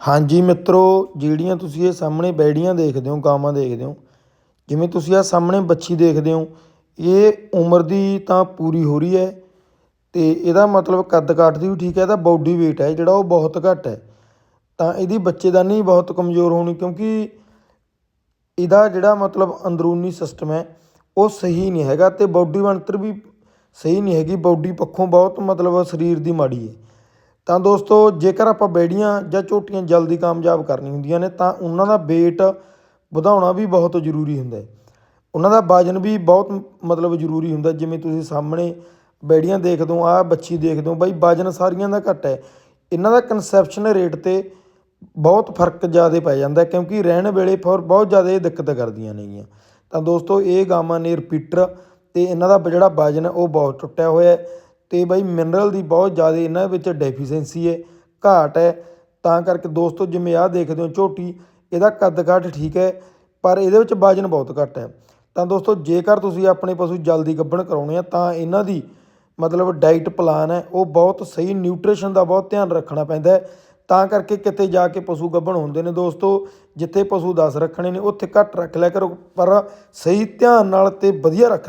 ਹਾਂਜੀ ਮਿੱਤਰੋ, ਜਿਹੜੀਆਂ ਤੁਸੀਂ ਇਹ ਸਾਹਮਣੇ ਬੈੜੀਆਂ ਦੇਖਦੇ ਹੋ, ਗਾਵਾਂ ਦੇਖਦੇ ਹੋ, ਜਿਵੇਂ ਤੁਸੀਂ ਆ ਸਾਹਮਣੇ ਬੱਚੀ ਦੇਖਦੇ ਹੋ, ਇਹ ਉਮਰ ਦੀ ਤਾਂ ਪੂਰੀ ਹੋ ਰਹੀ ਹੈ ਤੇ ਇਹਦਾ ਮਤਲਬ ਕੱਦ ਕਾਠ ਦੀ ਵੀ ਠੀਕ ਹੈ, ਇਹਦਾ ਬਾਡੀ weight ਹੈ, ਜਿਹੜਾ ਉਹ ਬਹੁਤ ਘੱਟ ਹੈ। ਤਾਂ ਇਹਦੀ ਬੱਚੇਦਾਨੀ ਬਹੁਤ ਕਮਜ਼ੋਰ ਹੋਣੀ, ਕਿਉਂਕਿ ਇਹਦਾ ਜਿਹੜਾ ਮਤਲਬ ਅੰਦਰੂਨੀ ਸਿਸਟਮ ਹੈ, ਉਹ ਸਹੀ ਨਹੀਂ ਹੈਗਾ ਤੇ ਬਾਡੀ ਬਣਤਰ ਵੀ ਸਹੀ ਨਹੀਂ ਹੈਗੀ ਬਾਡੀ ਪੱਖੋਂ ਬਹੁਤ ਮਤਲਬ ਸਰੀਰ ਦੀ ਮਾੜੀ ਹੈ। ਤਾਂ ਦੋਸਤੋ, ਜੇਕਰ ਆਪਾਂ ਬੈੜੀਆਂ ਜਾਂ ਝੋਟੀਆਂ ਜਲਦੀ ਕਾਮਯਾਬ ਕਰਨੀ ਹੁੰਦੀਆਂ ਨੇ, ਤਾਂ ਉਹਨਾਂ ਦਾ weight ਵਧਾਉਣਾ ਵੀ ਬਹੁਤ ਜ਼ਰੂਰੀ ਹੁੰਦਾ ਹੈ। ਉਹਨਾਂ ਦਾ ਵਜਨ ਵੀ ਬਹੁਤ ਮਤਲਬ ਜ਼ਰੂਰੀ ਹੁੰਦਾ, ਜਿਵੇਂ ਤੁਸੀਂ ਸਾਹਮਣੇ ਬੈੜੀਆਂ ਦੇਖਦੇ ਹੋ ਆਹ ਬੱਚੀ ਦੇਖਦੇ ਹੋ ਬਾਈ ਵਜਨ ਸਾਰੀਆਂ ਦਾ ਘੱਟ ਹੈ। ਇਹਨਾਂ ਦਾ ਕਨਸੈਪਸ਼ਨ ਰੇਟ ਤੇ ਬਹੁਤ ਫ਼ਰਕ ਜ਼ਿਆਦਾ ਪੈ ਜਾਂਦਾ, ਕਿਉਂਕਿ ਰਹਿਣ ਵੇਲੇ ਫਿਰ ਬਹੁਤ ਜ਼ਿਆਦਾ ਇਹ ਦਿੱਕਤ ਕਰਦੀਆਂ ਨੇਗੀਆਂ। ਤਾਂ ਦੋਸਤੋ, ਇਹ ਗਾਵਾਂ ਨੇ ਰਿਪੀਟਰ ਤੇ ਇਹਨਾਂ ਦਾ ਜਿਹੜਾ ਵਜਨ ਹੈ, ਉਹ ਬਹੁਤ ਟੁੱਟਿਆ ਹੋਇਆ ਹੈ। ਅਤੇ ਬਾਈ ਮਿਨਰਲ ਦੀ ਬਹੁਤ ਜ਼ਿਆਦਾ ਇਹਨਾਂ ਵਿੱਚ ਡੈਫੀਸ਼ੈਂਸੀ ਹੈ, ਘਾਟ ਹੈ। ਤਾਂ ਕਰਕੇ ਦੋਸਤੋ, ਜਿਵੇਂ ਆਹ ਦੇਖਦੇ ਹੋ ਝੋਟੀ, ਇਹਦਾ ਕੱਦ ਕਾਠ ਠੀਕ ਹੈ, ਪਰ ਇਹਦੇ ਵਿੱਚ ਵਜਨ ਬਹੁਤ ਘੱਟ ਹੈ। ਤਾਂ ਦੋਸਤੋ, ਜੇਕਰ ਤੁਸੀਂ ਆਪਣੇ ਪਸ਼ੂ ਜਲਦੀ ਗੱਭਣ ਕਰਾਉਣੇ ਆ, ਤਾਂ ਇਹਨਾਂ ਦੀ ਮਤਲਬ ਡਾਈਟ ਪਲਾਨ ਹੈ, ਉਹ ਬਹੁਤ ਸਹੀ ਨਿਊਟ੍ਰੀਸ਼ਨ ਦਾ ਬਹੁਤ ਧਿਆਨ ਰੱਖਣਾ ਪੈਂਦਾ ਹੈ। ਤਾਂ ਕਰਕੇ ਕਿਤੇ ਜਾ ਕੇ ਪਸ਼ੂ ਗੱਭਣ ਹੁੰਦੇ ਨੇ ਦੋਸਤੋ, ਜਿੱਥੇ ਪਸ਼ੂ 10 ਰੱਖਣੇ ਨੇ, ਉੱਥੇ ਘੱਟ ਰੱਖ ਲਿਆ ਕਰੋ, ਪਰ ਸਹੀ ਧਿਆਨ ਨਾਲ ਤੇ ਵਧੀਆ ਰੱਖ ਲਿਆ